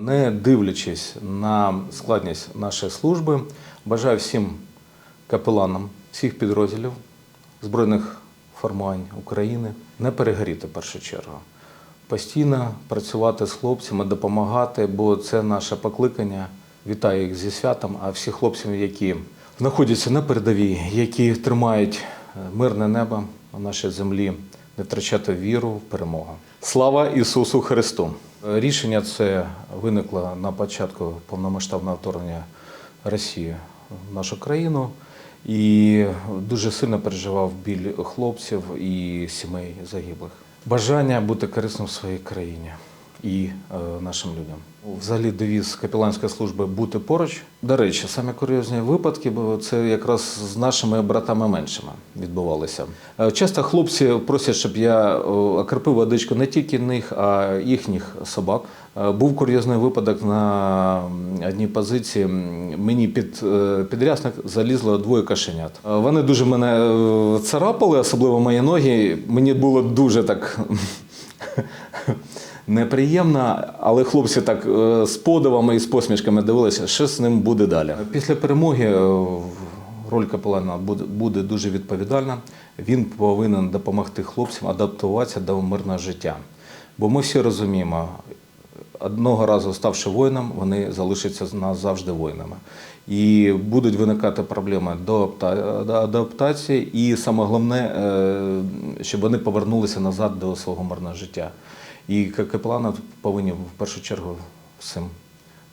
Не дивлячись на складність нашої служби, бажаю всім капеланам всіх підрозділів Збройних формувань України не перегоріти першу чергу. Постійно працювати з хлопцями, допомагати, бо це наше покликання. Вітаю їх зі святом, а всіх хлопців, які знаходяться на передовій, які тримають мирне небо на нашій землі, не втрачати віру в перемогу. Слава Ісусу Христу! Рішення це виникло на початку повномасштабного вторгнення Росії в нашу країну. І дуже сильно переживав біль хлопців і сімей загиблих. Бажання бути корисним в своїй країні і е, нашим людям. Взагалі девіз капеланської служби бути поруч. До речі, самі курйозні випадки, бо це якраз з нашими братами меншими відбувалися. Е, Часто хлопці просять, щоб я е, окропив водичку не тільки них, а їхніх собак. Був курйозний випадок на одній позиції. Мені під підрясник залізло двоє кошенят. Е, Вони дуже мене царапали, особливо мої ноги. Мені було дуже так неприємно, але хлопці так е, з подивами і з посмішками дивилися, що з ним буде далі. Після перемоги е, роль капелана буде- буде дуже відповідальна. Він повинен допомогти хлопцям адаптуватися до мирного життя. Бо ми всі розуміємо, одного разу ставши воїном, вони залишаться назавжди воїнами. І будуть виникати проблеми до адаптації, і саме головне, е, щоб вони повернулися назад до свого мирного життя. І ка- капелани повинні в першу чергу всім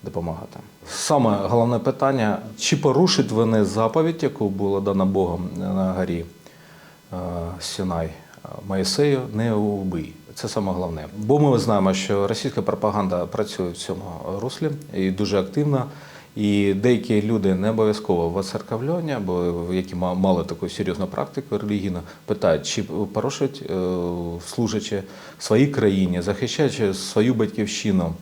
допомагати. Саме головне питання: чи порушить вони заповідь, яку була дана Богом на горі е, Сінай Моїсею, не убий. Це саме головне. Бо ми знаємо, що російська пропаганда працює в цьому руслі і дуже активно. І деякі люди не обов'язково воцерковлені, або які мали таку серйозну практику релігійну, питають, чи порушують е, служачи своїй країні, захищаючи свою батьківщину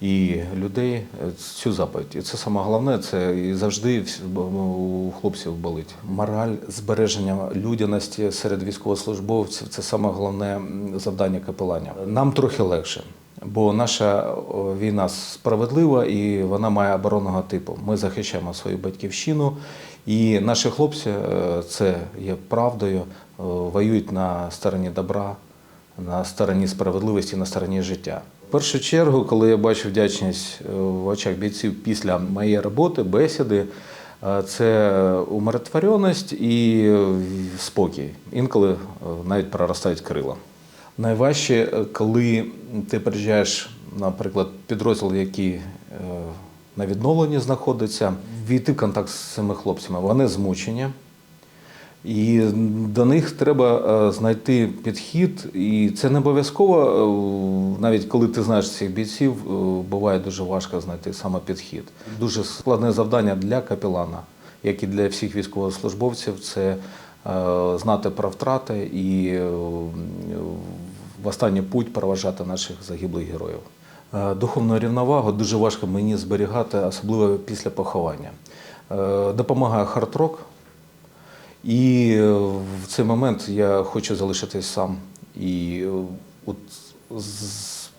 і людей е, цю заповідь. І це головне, це і завжди у хлопців болить. Мораль збереження людяності серед військовослужбовців це саме головне завдання капеланів. Нам трохи легше. Бо наша війна справедлива і вона має оборонного типу. Ми захищаємо свою батьківщину, і наші хлопці е, це є правдою, воюють на стороні добра, на стороні справедливості, на стороні життя. В першу чергу, коли я бачу вдячність е, в очах бійців після моєї роботи, бесіди, е, це умиротвореність і спокій. Інколи навіть проростають крила. Найважче, е, коли ти приїжджаєш, наприклад, підрозділ, який е, на відновленні знаходиться, війти в контакт з цими хлопцями. Вони змучені. І до них треба е, знайти підхід, і це не обов'язково, навіть коли ти знаєш цих бійців, буває дуже важко знайти саме підхід. Дуже складне завдання для капелана, як і для всіх військовослужбовців, це знати про втрати і е, в останній путь проважати наших загиблих героїв. Е, Духовну рівновагу дуже важко мені зберігати, особливо після поховання. Е, Допомагає хард-рок, і е, в цей момент я хочу залишитись сам і е, от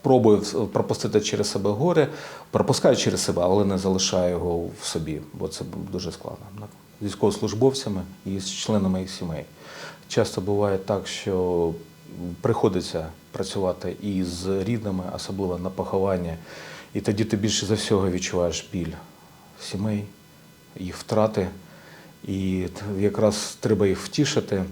вс- пропустити через себе горе, пропускаю через себе, але не залишаю його в собі, бо це дуже складно. З військовослужбовцями і з членами їх сімей. Часто буває так, що приходиться працювати і з рідними, особливо на поховання, і тоді ти більше за всього відчуваєш біль сімей, їх втрати. І якраз треба їх втішити.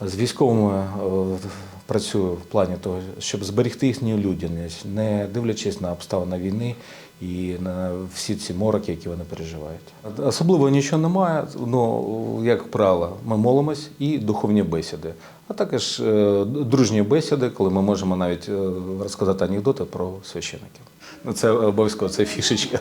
З військовими е, працюю в плані того, щоб зберегти їхню людяність, не дивлячись на обставини війни і на всі ці мороки, які вони переживають. Особливо нічого немає. Ну, як правило, ми молимось і духовні бесіди, а також е, дружні бесіди, коли ми можемо навіть е, розказати анекдоти про священиків. Ну, це обов'язково це фішечка.